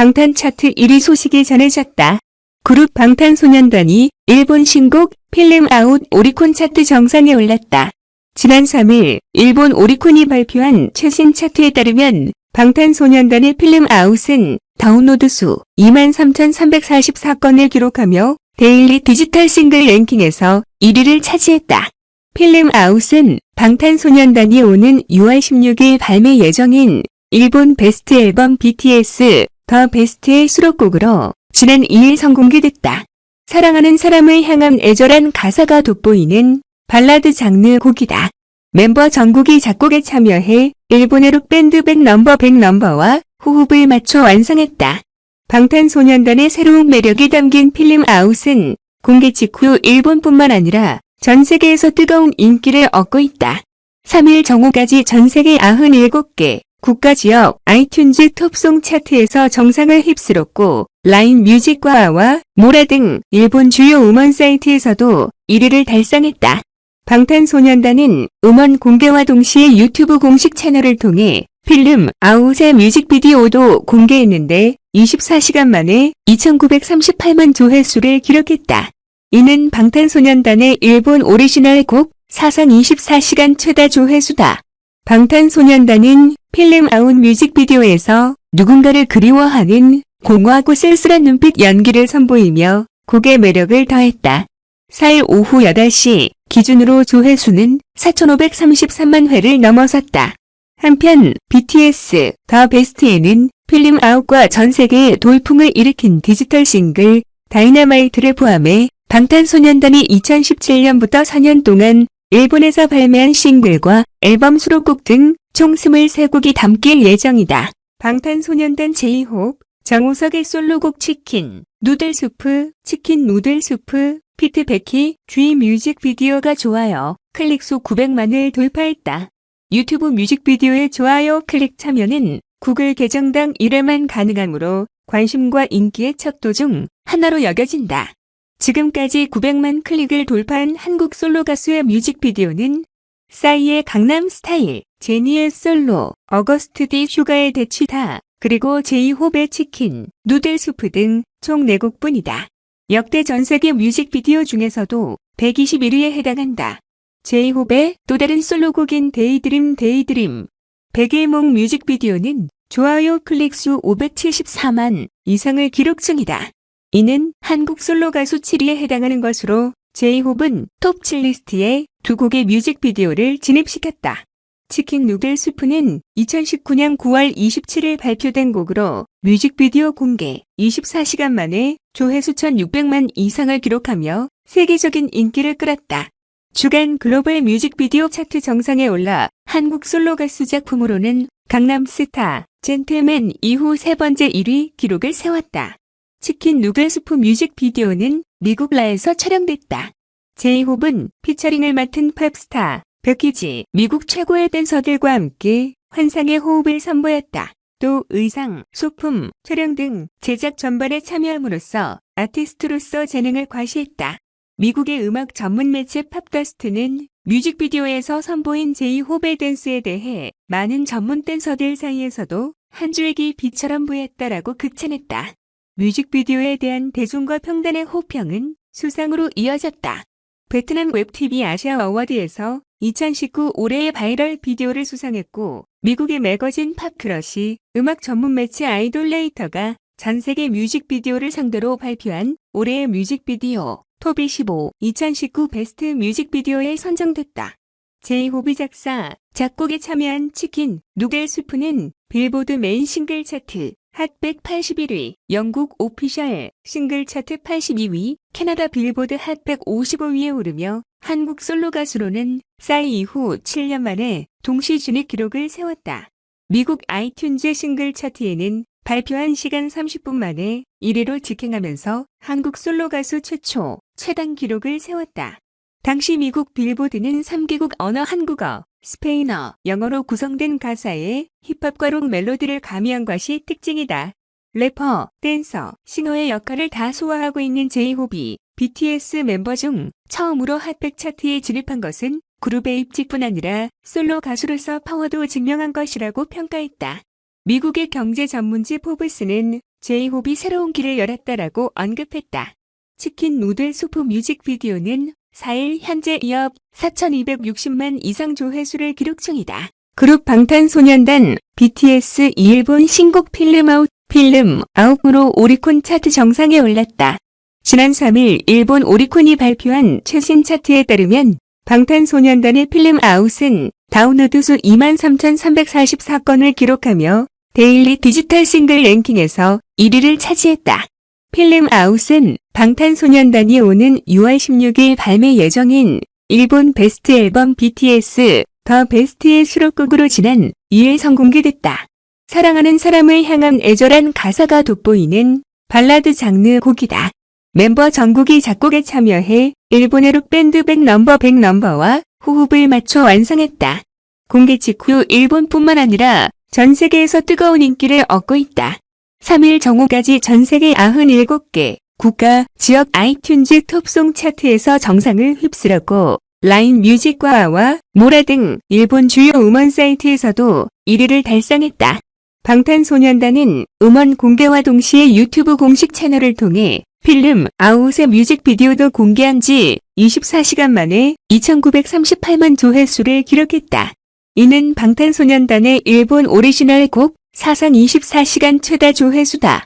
방탄 차트 1위 소식이 전해졌다. 그룹 방탄소년단이 일본 신곡 필름 아웃 오리콘 차트 정상에 올랐다. 지난 3일 일본 오리콘이 발표한 최신 차트에 따르면 방탄소년단의 필름 아웃은 다운로드 수 23,344건을 기록하며 데일리 디지털 싱글 랭킹에서 1위를 차지했다. 필름 아웃은 방탄소년단이 오는 6월 16일 발매 예정인 일본 베스트 앨범 BTS 더 베스트의 수록곡으로 지난 2일 선공개됐다. 사랑하는 사람을 향한 애절한 가사가 돋보이는 발라드 장르 곡이다. 멤버 정국이 작곡에 참여해 일본의 록밴드 백 넘버 백 넘버와 호흡을 맞춰 완성했다. 방탄소년단의 새로운 매력이 담긴 필름 아웃은 공개 직후 일본뿐만 아니라 전 세계에서 뜨거운 인기를 얻고 있다. 3일 정오까지 전 세계 97개 국가 지역 아이튠즈 톱송 차트에서 정상을 휩쓸었고 라인 뮤직과와 모라 등 일본 주요 음원 사이트에서도 1위를 달성했다. 방탄소년단은 음원 공개와 동시에 유튜브 공식 채널을 통해 필름 아웃의 뮤직비디오도 공개했는데 24시간 만에 2938만 조회수를 기록했다. 이는 방탄소년단의 일본 오리지널 곡 사상 24시간 최다 조회수다. 방탄소년단은 필름 아웃 뮤직비디오에서 누군가를 그리워하는 공허하고 쓸쓸한 눈빛 연기를 선보이며 곡의 매력을 더했다. 4일 오후 8시 기준으로 조회수는 4,533만 회를 넘어섰다. 한편 BTS 더 베스트에는 필름 아웃과 전 세계에 돌풍을 일으킨 디지털 싱글 다이너마이트를 포함해 방탄소년단이 2017년부터 4년 동안 일본에서 발매한 싱글과 앨범 수록곡 등 총 23곡이 담길 예정이다. 방탄소년단 제이홉, 정우석의 솔로곡 치킨, 누들 수프, 치킨 누들 수프, 피트백희, G 뮤직비디오가 좋아요. 클릭수 900만을 돌파했다. 유튜브 뮤직비디오의 좋아요 클릭 참여는 구글 계정당 1회만 가능하므로 관심과 인기의 척도 중 하나로 여겨진다. 지금까지 900만 클릭을 돌파한 한국 솔로 가수의 뮤직비디오는 싸이의 강남 스타일, 제니의 솔로, 어거스트 디 슈가의 대치다, 그리고 제이홉의 치킨, 누들 수프 등 총 4곡뿐이다. 역대 전 세계 뮤직비디오 중에서도 121위에 해당한다. 제이홉의 또 다른 솔로곡인 데이드림 데이드림, 백일몽 뮤직비디오는 좋아요 클릭수 574만 이상을 기록 중이다. 이는 한국 솔로 가수 7위에 해당하는 것으로 제이홉은 톱 7 리스트에 두 곡의 뮤직비디오를 진입시켰다. 치킨 누들 수프는 2019년 9월 27일 발표된 곡으로 뮤직비디오 공개 24시간 만에 조회수 1600만 이상을 기록하며 세계적인 인기를 끌었다. 주간 글로벌 뮤직비디오 차트 정상에 올라 한국 솔로 가수 작품으로는 강남스타, 젠틀맨 이후 세 번째 1위 기록을 세웠다. 치킨 누글 스프 뮤직비디오는 미국 라에서 촬영됐다. 제이홉은 피처링을 맡은 팝스타, 백희지, 미국 최고의 댄서들과 함께 환상의 호흡을 선보였다. 또 의상, 소품, 촬영 등 제작 전반에 참여함으로써 아티스트로서 재능을 과시했다. 미국의 음악 전문 매체 팝더스트는 뮤직비디오에서 선보인 제이홉의 댄스에 대해 많은 전문 댄서들 사이에서도 한 줄기 빛처럼 보였다라고 극찬했다. 뮤직비디오에 대한 대중과 평단의 호평은 수상으로 이어졌다. 베트남 웹TV 아시아 어워드에서 2019 올해의 바이럴 비디오를 수상했고 미국의 매거진 팝크러시 음악 전문 매체 아이돌레이터가 전 세계 뮤직비디오를 상대로 발표한 올해의 뮤직비디오 톱25 2019 베스트 뮤직비디오에 선정됐다. 제이호비 작사, 작곡에 참여한 치킨, 누겔 수프는 빌보드 메인 싱글 차트 핫 181위, 영국 오피셜 싱글 차트 82위, 캐나다 빌보드 핫 155위에 오르며 한국 솔로 가수로는 싸이 이후 7년 만에 동시 진입 기록을 세웠다. 미국 아이튠즈 싱글 차트에는 발표한 시간 30분 만에 1위로 직행하면서 한국 솔로 가수 최초 최단 기록을 세웠다. 당시 미국 빌보드는 3개국 언어 한국어, 스페인어, 영어로 구성된 가사에 힙합과 록 멜로디를 가미한 것이 특징이다. 래퍼, 댄서, 싱어의 역할을 다 소화하고 있는 제이홉이 BTS 멤버 중 처음으로 핫백 차트에 진입한 것은 그룹의 입직뿐 아니라 솔로 가수로서 파워도 증명한 것이라고 평가했다. 미국의 경제 전문지 포브스는 제이홉이 새로운 길을 열었다라고 언급했다. 치킨 누들 수프 뮤직비디오는 4일 현재 이업 4,260만 이상 조회수를 기록 중이다. 그룹 방탄소년단 BTS 일본 신곡 필름 아웃 필름 아웃으로 오리콘 차트 정상에 올랐다. 지난 3일 일본 오리콘이 발표한 최신 차트에 따르면 방탄소년단의 필름 아웃은 다운로드 수 23,344건을 기록하며 데일리 디지털 싱글 랭킹에서 1위를 차지했다. 필름 아웃은 방탄소년단이 오는 6월 16일 발매 예정인 일본 베스트 앨범 BTS 더 베스트의 수록곡으로 지난 2일 선공개됐다. 사랑하는 사람을 향한 애절한 가사가 돋보이는 발라드 장르 곡이다. 멤버 정국이 작곡에 참여해 일본의 록밴드 백 넘버 백 넘버와 호흡을 맞춰 완성했다. 공개 직후 일본뿐만 아니라 전 세계에서 뜨거운 인기를 얻고 있다. 3일 정오까지 전 세계 97개 국가, 지역 아이튠즈 톱송 차트에서 정상을 휩쓸었고 라인 뮤직과와 모라 등 일본 주요 음원 사이트에서도 1위를 달성했다. 방탄소년단은 음원 공개와 동시에 유튜브 공식 채널을 통해 필름 아웃의 뮤직비디오도 공개한 지 24시간 만에 2938만 조회수를 기록했다. 이는 방탄소년단의 일본 오리지널 곡 사상 24시간 최다 조회수다.